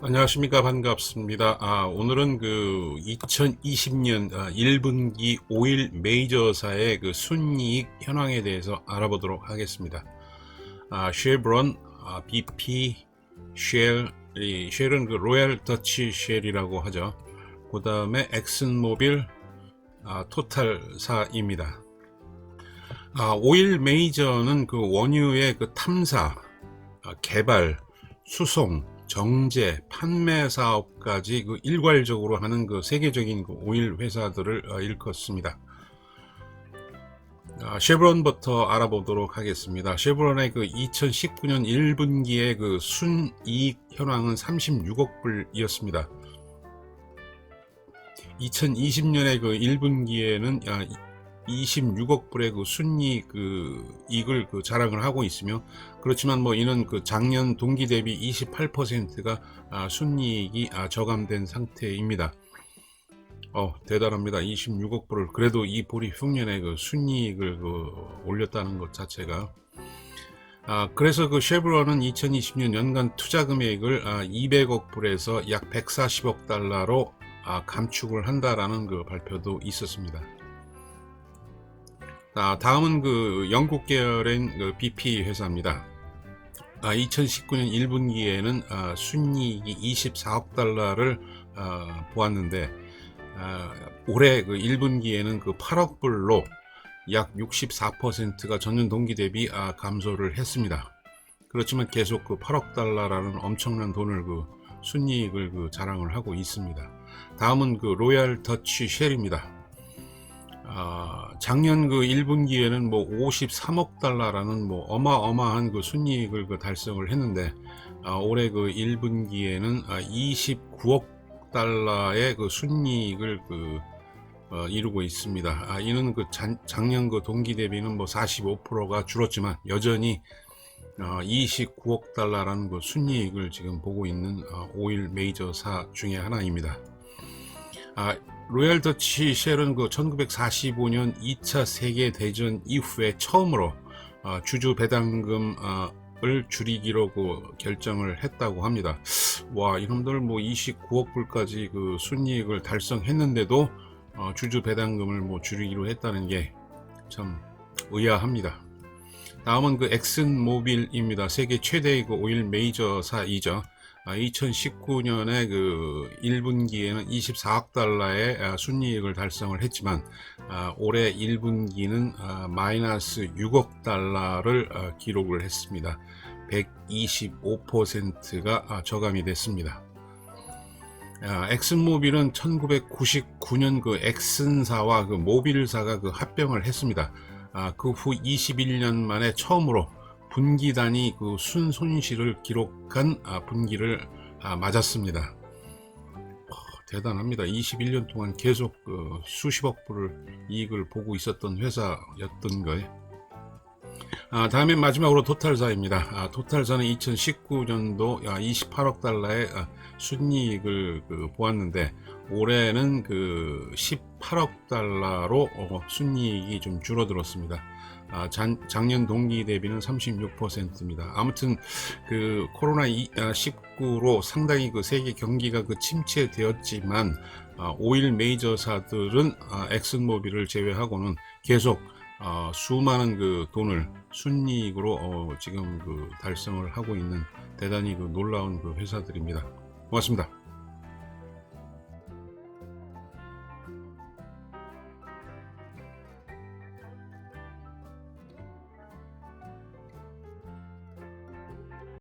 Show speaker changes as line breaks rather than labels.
안녕하십니까 반갑습니다. 아, 오늘은 그 2020년 1분기 5일 메이저사의 그 순이익 현황에 대해서 알아보도록 하겠습니다. 아, 쉐브론, 아, BP, 쉘, 이 쉘은 그 로얄 더치 쉘이라고 하죠. 그 다음에 엑슨모빌, 아, 토탈사입니다. 아, 5일 메이저는 그 원유의 그 탐사, 아, 개발, 수송, 정제, 판매 사업까지 그 일괄적으로 하는 그 세계적인 그 오일 회사들을 어, 일컫습니다. 아, 쉐브론부터 알아보도록 하겠습니다. 쉐브론의 그 2019년 1분기의 그 순이익 현황은 36억 불이었습니다. 2020년의 그 1분기에는 26억 불의 그 순이익 그 이익을 그 자랑을 하고 있으며 그렇지만 뭐 이는 그 작년 동기 대비 28%가 아, 순이익이 아, 저감된 상태입니다. 어 대단합니다. 26억 불을 그래도 이 보리 흉년에 그 순이익을 그 올렸다는 것 자체가 아, 그래서 그 쉐브론은 2020년 연간 투자 금액을 아, 200억 불에서 약 140억 달러로 아, 감축을 한다라는 그 발표도 있었습니다. 아, 다음은 그 영국 계열인 그 BP 회사입니다. 아, 2019년 1분기에는 아, 순이익이 24억 달러를 아, 보았는데 아, 올해 그 1분기에는 그 8억 불로 약 64%가 전년 동기 대비 아, 감소를 했습니다. 그렇지만 계속 그 8억 달러라는 엄청난 돈을 그 순이익을 그 자랑을 하고 있습니다. 다음은 그 로얄 더치 쉘입니다. 아, 작년 그 1분기에는 뭐 53억 달러라는 뭐 어마어마한 그 순이익을 그 달성을 했는데 아, 올해 그 1분기에는 아, 29억 달러의 그 순이익을 그 어, 이루고 있습니다. 아, 이는 그 잔, 작년 그 동기 대비는 뭐 45%가 줄었지만 여전히 어, 29억 달러라는 그 순이익을 지금 보고 있는 어, 오일 메이저사 중에 하나입니다. 아, 로얄 더치 쉘은 그 1945년 2차 세계 대전 이후에 처음으로 어, 주주 배당금을 줄이기로 그 결정을 했다고 합니다. 와 이놈들 뭐 29억 불까지 그 순이익을 달성했는데도 어, 주주 배당금을 뭐 줄이기로 했다는 게 참 의아합니다. 다음은 그 엑슨 모빌입니다. 세계 최대의 그 오일 메이저사이죠. 2019년에 아, 그 1분기에는 24억 달러의 아, 순이익을 달성을 했지만 아, 올해 1분기는 마이너스 6억 달러를 기록을 했습니다. 125%가 저감이 됐습니다. 엑슨모빌은 1999년 그 엑슨사와 그 모빌사가 그 합병을 했습니다. 그 후 21년 만에 처음으로 분기 단위 그 순손실을 기록한 아, 분기를 아, 맞았습니다. 대단합니다. 21년 동안 계속 그 수십억 불을 이익을 보고 있었던 회사였던 거예요. 아, 다음에 마지막으로 토탈사입니다. 아, 토탈사는 2019년도 28억 달러의 아, 순이익을 그 보았는데 올해는 그 18억 달러로 어, 순이익이 좀 줄어들었습니다. 아, 장, 작년 동기 대비는 36%입니다. 아무튼 그 코로나 19로 상당히 그 세계 경기가 그 침체되었지만 아, 오일 메이저사들은 아, 엑슨모빌을 제외하고는 계속 아, 수많은 그 돈을 순이익으로 어, 지금 그 달성을 하고 있는 대단히 그 놀라운 그 회사들입니다. 고맙습니다.